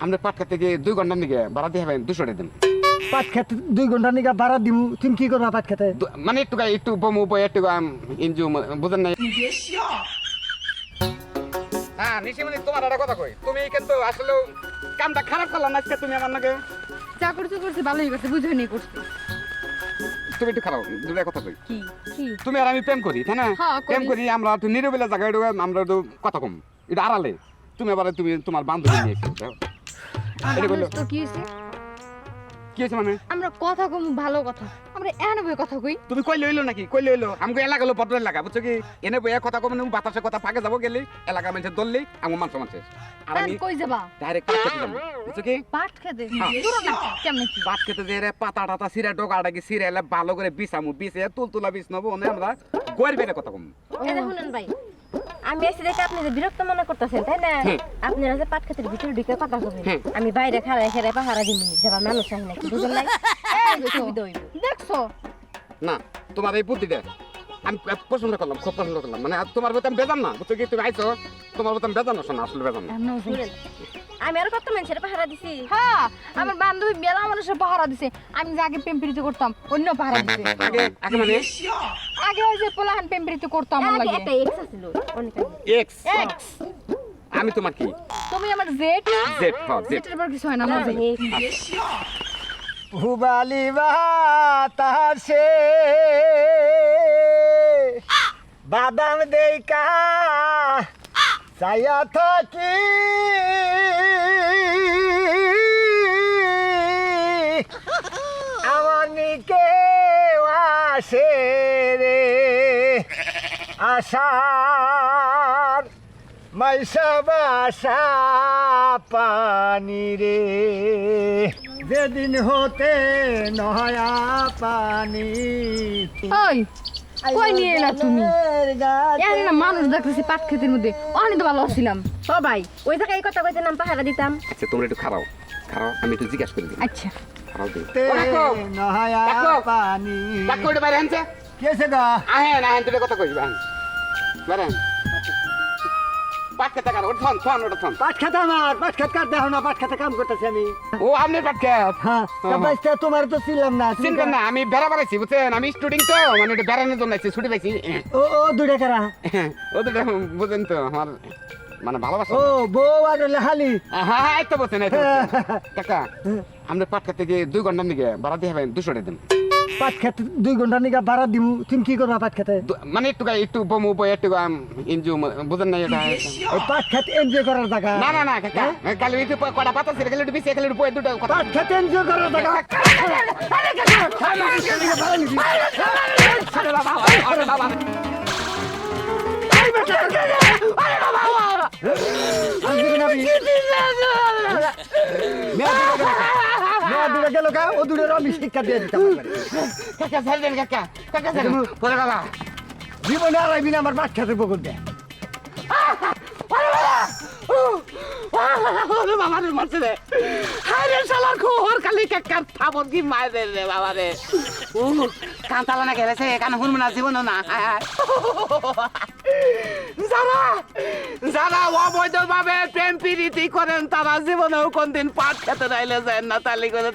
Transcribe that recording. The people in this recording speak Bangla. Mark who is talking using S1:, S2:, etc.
S1: আমরা পাট খেতে গিয়ে দুই ঘণ্টার দিকে ভাড়া দিয়ে হবেন দুশো টাকা দিন
S2: পাট খেতে দুই ঘণ্টা নিকা ভাড়া দিমু তুমি কি করবা পাট খেতে?
S1: দু- মানে একটু গায়ে একটু বমু বই একটু ইঞ্জু বুঝেন নাই? হ্যাঁ নিশিমণি তোমার একটা কথা কই। তুমি কিন্তু আসলে কামটা খারাপ করলাম আজকে তুমি আমার নাকি
S3: যা করছে করছে ভালোই করছে বুঝে নি করছে।
S1: তুমি একটু খারাপ দুটা কথা কই।
S3: কি কি?
S1: তুমি আর আমি প্রেম করি তাই না?
S3: হ্যাঁ, করি।
S1: প্রেম করি আমরা একটু নিরবিলা জায়গায় একটু আমরা একটু কথা কম। এটা আড়ালে। তুমি আবার তুমি তোমার বান্ধবী নিয়ে এসেছ এটা বলল
S3: তো কি হয়েছে?
S1: কি হয়েছে মানে?
S3: আমরা কথা কম ভালো কথা। আমরা এনে বই কথা কই।
S1: তুমি কই লইলো নাকি? কই লইলো আমাকে এলাকা বুঝছ কি? এনে কথা কম বাতাসে কথা ফাঁকে যাব গেলে। এলাকা মানুষ মানুষ আর আমি
S3: কই যাবা?
S1: ডাইরেক্ট পাট খেতে যাব বুঝছ কি?
S3: পাট খেতে?
S1: হ্যাঁ।
S3: দূর না কেমনে কি?
S1: পাট খেতে যে রে পাতা টাতা সিরা ডোকাটা কি সিরা এলে ভালো করে বিছামু বিছে তুল তুলা বিছ নেব ওনে আমরা গোয়ের কথা কম।
S4: এই শুনেন ভাই আমি এসে দেখে আপনি যে বিরক্ত মনে করতেছেন তাই না? আপনারা যে পাট ক্ষেতের ভিতরে ঢুকে কথা কবেন। আমি বাইরে খাড়াই খেড়ে পাহারা দিব যাবার মানুষ আহি নাকি বুঝলেন নাই?
S3: দেখছ?
S1: না তোমার এই বুদ্ধিটা আমি পছন্দ করলাম খুব পছন্দ করলাম। মানে তোমার বেতন বেজান না বুঝছ কি? তুমি আইছো তোমার বেতন বেজান না শোনা আসলে বেজান না।
S4: আমি আর কত মানুষের পাহারা দিছি?
S3: হ্যাঁ আমার বান্ধবী মেলা মানুষের পাহারা দিছে। আমি যে আগে পেম্পিরিতে করতাম অন্য পাহারা দিছে
S1: আগে আগে মানে?
S3: আগে ওই যে পোলাহান পেম্পিরিতে করতাম আমার লাগে।
S4: একটা এক্স ছিল অনেক
S1: এক্স
S3: এক্স
S1: আমি তোমার কি?
S3: তুমি আমার জেড
S1: জেড হ্যাঁ জেড
S3: পর কিছু হয় না
S2: হুবালি বাতাসে বাদাম দেইকা চাইয়া থাকি। আমার নিকে আসে রে। আশার মাইসা বাসা পানি রে। যেদিন হতে নয়া পানি
S3: ওই কই নিয়ে এলা তুমি? এখানে না মানুষ দেখতেছি পাট খেতের মধ্যে। অনেক তো ভালো ছিলাম
S4: সবাই ওই জায়গায় এই কথা কইতে নাম পাহারা দিতাম।
S1: আচ্ছা তোমরা একটু খারাও। খারাও আমি একটু জিজ্ঞাসা করে দিই।
S3: আচ্ছা।
S1: করে পাট খেতে ওটা থন থন ওটা থন
S2: পাট খেতে আমার পাট খেত কাট দেখো না পাট খেতে কাম করতেছি আমি
S1: ও আপনি পাট খেত
S2: হ্যাঁ তা তোমার তো ছিলাম না
S1: না আমি বেড়া বেড়াইছি বুঝছেন আমি স্টুডেন্ট তো মানে এটা বেড়ানোর জন্য ছুটি পাইছি
S2: ও ও কারা
S1: বুঝেন তো আমার মানে ভালোবাসা
S2: ও বউ আর হলে
S1: হ্যাঁ হ্যাঁ এই তো বলছেন এই তো কাকা আমরা পাট খেতে গিয়ে দুই ঘণ্টার দিকে ভাড়া দিয়ে হবেন দুশো টাকা দিন
S2: পাট খেতে দুই ঘণ্টা নিকা ভাড়া দিমু তুমি কি করবা পাট খেতে
S1: মানে একটু গায়ে একটু বমু বই একটু ম- বুঝেন না এটা
S2: ওই পাট খেতে এনজয় করার জায়গা
S1: না না না কাকা কালি একটু কটা পাতা ছিল কালি একটু বেশি কালি একটু বই দুটো
S2: পাট খেতে এনজয় করার জায়গা গেল কা? ও দুটোর আমি শিক্ষা দিয়ে দিতাম।
S1: কাকা ছেড়ে দেন কাকা কাকা ছেড়ে দেন বলে কাকা
S2: জীবনে আর আইবি না আমার বাচ্চাদের খেতে দেয় দে
S1: ওরে বাবা রে, মারছে রে। আরে শালার খোর কালি কাকার কি মায় দে রে বাবা রে। ও কান্তালা না গেলেছে কান হুন না জীবন না। হায় হায়। যারা যারা অবৈধ ভাবে প্রেম প্রীতি করেন, তারা জীবনেও কোনদিন পাট খেতে নাইলে যায় না, তালি করে